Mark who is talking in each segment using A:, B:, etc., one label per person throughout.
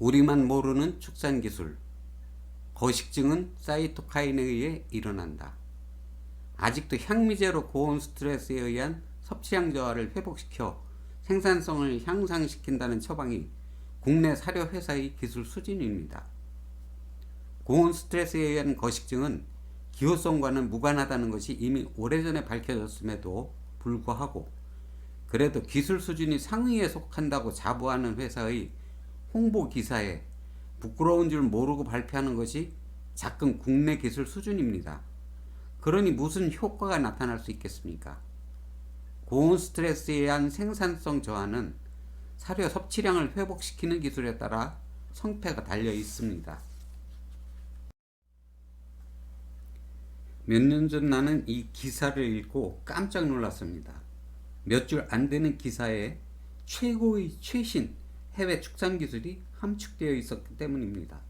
A: 우리만 모르는 축산 기술. 거식증은 사이토카인에 의해 일어난다. 아직도 향미제로 고온 스트레스에 의한 섭취량 저하를 회복시켜 생산성을 향상시킨다는 처방이 국내 사료 회사의 기술 수준입니다. 고온 스트레스에 의한 거식증은 기호성과는 무관하다는 것이 이미 오래전에 밝혀졌음에도 불구하고 그래도 기술 수준이 상위에 속한다고 자부하는 회사의 홍보 기사에 부끄러운 줄 모르고 발표하는 것이 작은 국내 기술 수준입니다. 그러니 무슨 효과가 나타날 수 있겠습니까? 고온 스트레스에 의한 생산성 저하는 사료 섭취량을 회복시키는 기술에 따라 성패가 달려 있습니다. 몇 년 전 나는 이 기사를 읽고 깜짝 놀랐습니다. 몇 줄 안 되는 기사에 최고의 최신 해외 축산 기술이 함축되어 있었기 때문입니다.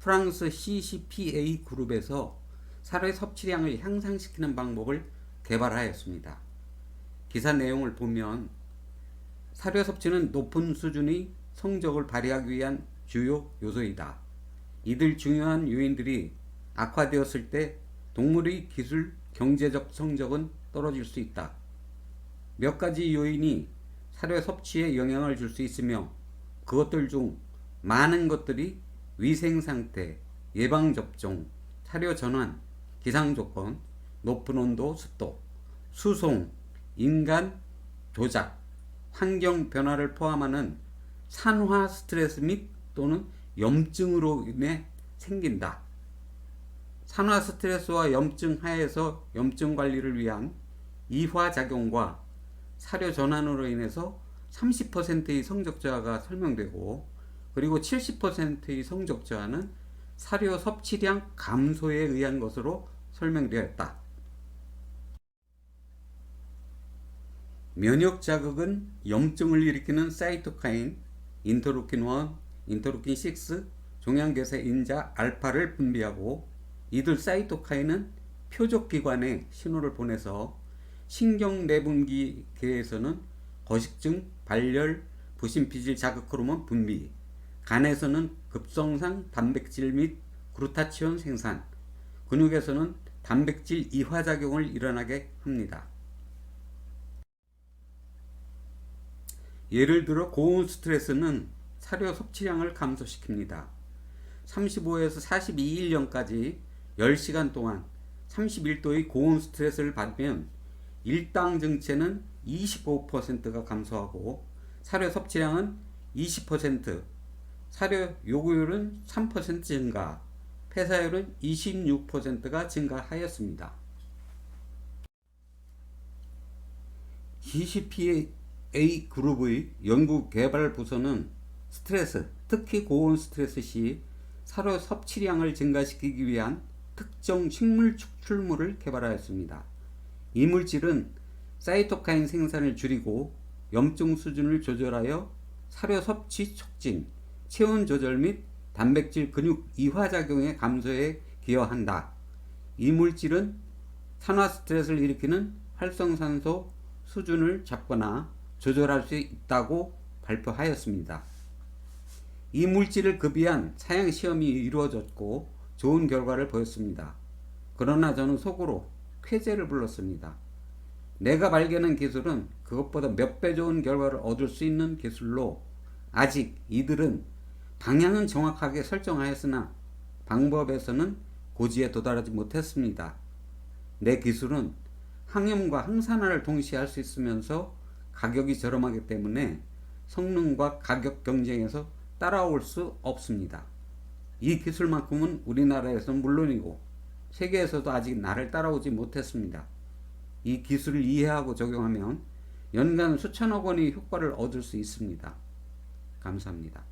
A: 프랑스 CCPA 그룹에서 사료의 섭취량을 향상시키는 방법을 개발하였습니다. 기사 내용을 보면 사료 섭취는 높은 수준의 성적을 발휘하기 위한 주요 요소이다. 이들 중요한 요인들이 악화되었을 때 동물의 기술 경제적 성적은 떨어질 수 있다. 몇 가지 요인이 사료 섭취에 영향을 줄 수 있으며 그것들 중 많은 것들이 위생 상태, 예방 접종, 사료 전환, 기상 조건, 높은 온도, 습도, 수송, 인간 조작, 환경 변화를 포함하는 산화 스트레스 및 또는 염증으로 인해 생긴다. 산화 스트레스와 염증 하에서 염증 관리를 위한 이화 작용과 사료 전환으로 인해서 30%의 성적 저하가 설명되고 그리고 70%의 성적 저하는 사료 섭취량 감소에 의한 것으로 설명되었다. 면역 자극은 염증을 일으키는 사이토카인, 인터루킨 1, 인터루킨 6, 종양계세 인자 알파를 분비하고 이들 사이토카인은 표적기관에 신호를 보내서 신경내분기계에서는 거식증, 발열, 부신피질 자극 호르몬 분비, 간에서는 급성상 단백질 및 그루타치온 생산, 근육에서는 단백질 이화작용을 일어나게 합니다. 예를 들어 고온 스트레스는 사료 섭취량을 감소시킵니다. 35에서 42일령까지 10시간 동안 31도의 고온 스트레스를 받으면 일당 증체는 25%가 감소하고 사료 섭취량은 20%, 사료 요구율은 3% 증가, 폐사율은 26%가 증가하였습니다. CCPA 그룹의 연구 개발 부서는 스트레스, 특히 고온 스트레스 시 사료 섭취량을 증가시키기 위한 특정 식물 축출물을 개발하였습니다. 이 물질은 사이토카인 생산을 줄이고 염증 수준을 조절하여 사료 섭취 촉진, 체온 조절 및 단백질 근육 이화작용의 감소에 기여한다. 이 물질은 산화 스트레스를 일으키는 활성산소 수준을 잡거나 조절할 수 있다고 발표하였습니다. 이 물질을 급이한 사양 시험이 이루어졌고 좋은 결과를 보였습니다. 그러나 저는 속으로 쾌재를 불렀습니다. 내가 발견한 기술은 그것보다 몇 배 좋은 결과를 얻을 수 있는 기술로 아직 이들은 방향은 정확하게 설정하였으나 방법에서는 고지에 도달하지 못했습니다. 내 기술은 항염과 항산화를 동시에 할 수 있으면서 가격이 저렴하기 때문에 성능과 가격 경쟁에서 따라올 수 없습니다. 이 기술만큼은 우리나라에서는 물론이고 세계에서도 아직 나를 따라오지 못했습니다. 이 기술을 이해하고 적용하면 연간 수천억 원의 효과를 얻을 수 있습니다. 감사합니다.